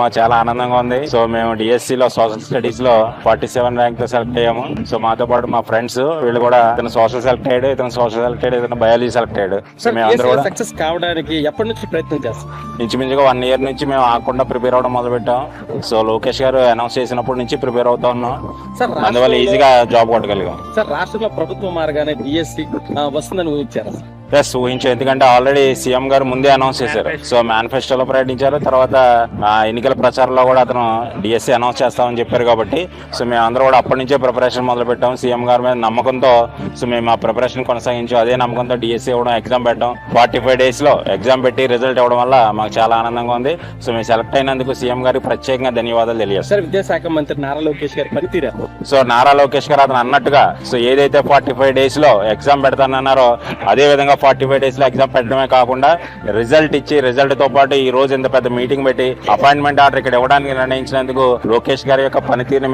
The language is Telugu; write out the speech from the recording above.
మాకు చాలా ఆనందంగా ఉంది. సో మేము డిఎస్సి లో సోషల్ స్టడీస్లో ఫార్టీ సెవెన్ ర్యాంక్తో సెలెక్ట్ అయ్యాము. సో మాతో పాటు మా ఫ్రెండ్స్ వీళ్ళు కూడా ఇతను సోషల్ సెలెక్ట్ అయ్యాడు ఇతను సోషల్ సెలెక్ట్ అయ్యాడు ఇతను బయాలజీ సెలెక్ట్ అయ్యాడు. సో మేము అందరూ కూడా సక్సెస్ కావడానికి ఎప్పటి నుంచి ప్రయత్నం చేస్తాం ఇంచుమించుగా వన్ ఇయర్ నుంచి మేము ఆకుండా ప్రిపేర్ అవడం మొదలు పెట్టాం సో లోకేష్ గారు అనౌన్స్ చేసినప్పటి నుంచి ప్రిపేర్ అవుతా ఉన్నాం. అందువల్ల ఈజీగా జాబ్ కొట్టగలిగాం. సార్ రాష్ట్రంలో ప్రభుత్వం మారగానే డిఎస్సి వస్తుందని ఊహించారు? ఎస్ ఊహించాం ఎందుకంటే ఆల్రెడీ సీఎం గారు ముందే అనౌన్స్ చేశారు. సో మేనిఫెస్టోలో ప్రకటించారు. తర్వాత ఎన్నికల ప్రచారంలో కూడా అతను డిఎస్సీ అనౌన్స్ చేస్తామని చెప్పారు కాబట్టి సో మేము అందరూ కూడా అప్పటి నుంచే ప్రిపరేషన్ మొదలు పెట్టాం. సీఎం గారి మీద నమ్మకంతో సో మేము ఆ ప్రిపరేషన్ కొనసాగించాం. అదే నమ్మకంతో డిఎస్సీ ఇవ్వడం ఎగ్జామ్ పెట్టాం ఫార్టీ ఫైవ్ డేస్లో ఎగ్జామ్ పెట్టి రిజల్ట్ ఇవ్వడం వల్ల మాకు చాలా ఆనందంగా ఉంది. సో మేము సెలెక్ట్ అయినందుకు సీఎం గారికి ప్రత్యేకంగా ధన్యవాదాలు తెలియజేస్తాం. సార్ విద్యాశాఖ మంత్రి నారా లోకేష్ గారి పనితీరా సో నారా లోకేష్ గారు అతను అన్నట్టుగా సో ఏదైతే ఫార్టీ ఫైవ్ డేస్లో ఎగ్జామ్ పెడతానన్నారో అదే విధంగా ఫార్టీ ఫైవ్ డేస్లో ఎగ్జామ్ పెట్టడమే కాకుండా రిజల్ట్ ఇచ్చి రిజల్ట్తో పాటు ఈ రోజు ఇంత పెద్ద మీటింగ్ పెట్టి అపాయింట్మెంట్ ఆర్డర్ ఇక్కడ ఇవ్వడానికి నిర్ణయించినందుకు లోకేష్ గారి యొక్క పనితీరుని